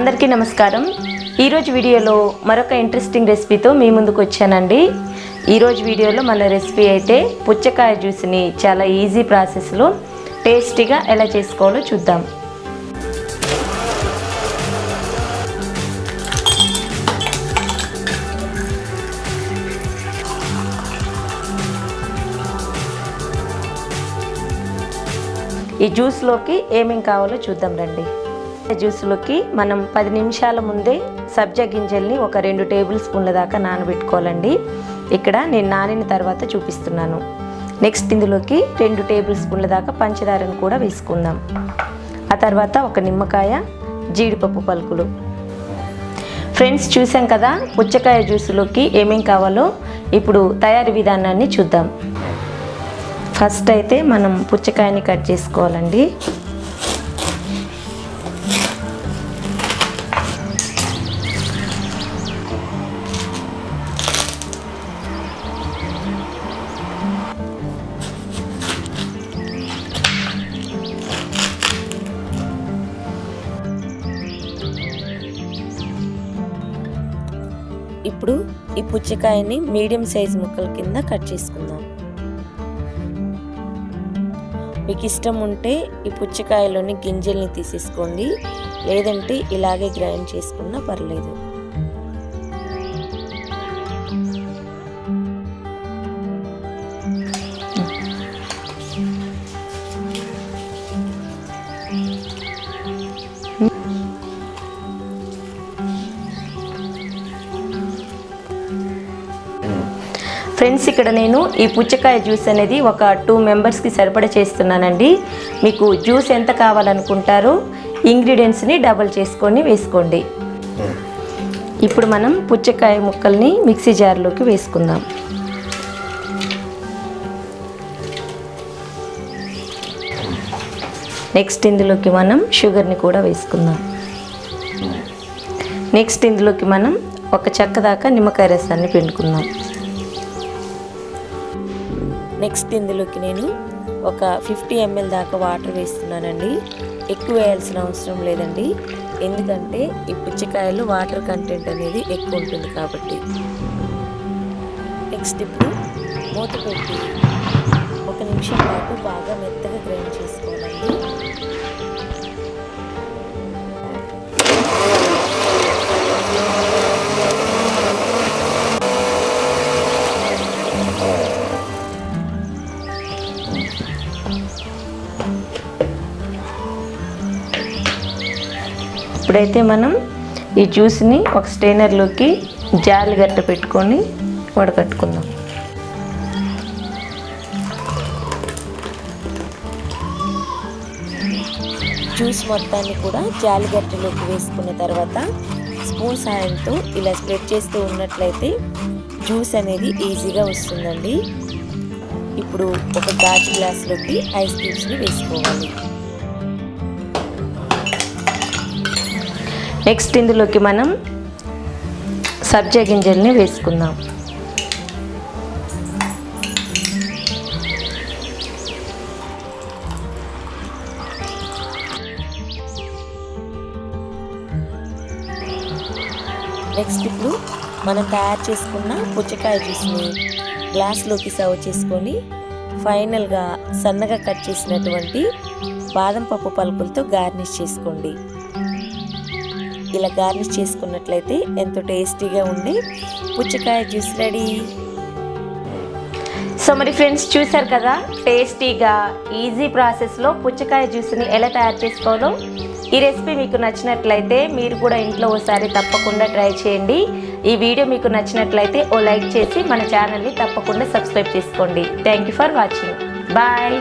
అందరికీ నమస్కారం. ఈరోజు వీడియోలో మరొక ఇంట్రెస్టింగ్ రెసిపీతో మీ ముందుకు వచ్చానండి. ఈరోజు వీడియోలో మన రెసిపీ అయితే పుచ్చకాయ జ్యూస్ని చాలా ఈజీ ప్రాసెస్లో టేస్టీగా ఎలా చేసుకోవాలో చూద్దాం. ఈ జ్యూస్లోకి ఏమేం కావాలో చూద్దాం రండి. జ్యూస్లోకి మనం పది నిమిషాల ముందే సబ్జా గింజల్ని ఒక రెండు టేబుల్ స్పూన్ల దాకా నానబెట్టుకోవాలండి. ఇక్కడ నేను నానిన తర్వాత చూపిస్తున్నాను. నెక్స్ట్ ఇందులోకి రెండు టేబుల్ స్పూన్ల దాకా పంచదారను కూడా వేసుకుందాం. ఆ తర్వాత ఒక నిమ్మకాయ జీడిపప్పు పలుకులు. ఫ్రెండ్స్ చూసాం కదా పుచ్చకాయ జ్యూస్లోకి ఏమేం కావాలో? ఇప్పుడు తయారీ విధానాన్ని చూద్దాం. ఫస్ట్ అయితే మనం పుచ్చకాయని కట్ చేసుకోవాలండి. ఇప్పుడు ఈ పుచ్చకాయని మీడియం సైజ్ ముక్కల కింద కట్ చేసుకుందాం. మీకు ఇష్టం ఉంటే ఈ పుచ్చకాయలోని గింజల్ని తీసేసుకోండి. లేదంటే ఇలాగే గ్రైండ్ చేసుకున్నా పర్లేదు. ఫ్రెండ్స్ ఇక్కడ నేను ఈ పుచ్చకాయ జ్యూస్ అనేది ఒక టూ మెంబర్స్కి సరిపడా చేస్తున్నానండి. మీకు జ్యూస్ ఎంత కావాలనుకుంటారో ఇంగ్రీడియంట్స్ని డబల్ చేసుకొని వేసుకోండి. ఇప్పుడు మనం పుచ్చకాయ ముక్కల్ని మిక్సీ జార్లోకి వేసుకుందాం. నెక్స్ట్ ఇందులోకి మనం షుగర్ని కూడా వేసుకుందాం. నెక్స్ట్ ఇందులోకి మనం ఒక చెక్క దాకా నిమ్మకాయ రసాన్ని పిండుకుందాం. నెక్స్ట్ ఇందులోకి నేను ఒక ఫిఫ్టీ ఎంఎల్ దాకా వాటర్ వేస్తున్నానండి. ఎక్కువ వేయాల్సిన అవసరం లేదండి. ఎందుకంటే ఈ పుచ్చకాయలు వాటర్ కంటెంట్ అనేది ఎక్కువ ఉంటుంది కాబట్టి. నెక్స్ట్ ఇప్పుడు మూత పెట్టి ఒక నిమిషం పాటు బాగా మెత్తగా గ్రైండ్ చేసి ఇప్పుడైతే మనం ఈ జ్యూస్ని ఒక స్టెయినర్లోకి జాలి గట్ట పెట్టుకొని వడకట్టుకుందాం. జ్యూస్ మొత్తాన్ని కూడా జాలిగట్టలోకి వేసుకున్న తర్వాత స్పూన్ సాయంతో ఇలా స్ప్రెడ్ చేస్తూ ఉన్నట్లయితే జ్యూస్ అనేది ఈజీగా వస్తుందండి. ఇప్పుడు ఒక గాజు గ్లాస్లోకి ఐస్ క్యూబ్స్ని వేసుకోవాలి. నెక్స్ట్ ఇందులోకి మనం సబ్జా గింజల్ని వేసుకుందాం. నెక్స్ట్ ఇప్పుడు మనం తయారు చేసుకున్న పుచ్చకాయ జ్యూస్ని గ్లాస్లోకి సర్వ్ చేసుకొని ఫైనల్గా సన్నగా కట్ చేసినటువంటి బాదం పప్పు పలుకులతో గార్నిష్ చేసుకోండి. ఇలా గార్నిష్ చేసుకున్నట్లయితే ఎంతో టేస్టీగా ఉండి పుచ్చకాయ జ్యూస్ రెడీ సో మరి ఫ్రెండ్స్ చూసారు కదా? టేస్టీగా ఈజీ ప్రాసెస్లో పుచ్చకాయ జ్యూస్ని ఎలా తయారు చేసుకోవాలో? ఈ రెసిపీ మీకు నచ్చినట్లయితే మీరు కూడా ఇంట్లో ఒకసారి తప్పకుండా ట్రై చేయండి. ఈ వీడియో మీకు నచ్చినట్లయితే ఓ లైక్ చేసి మన ఛానల్ని తప్పకుండా సబ్స్క్రైబ్ చేసుకోండి. Thank you for watching bye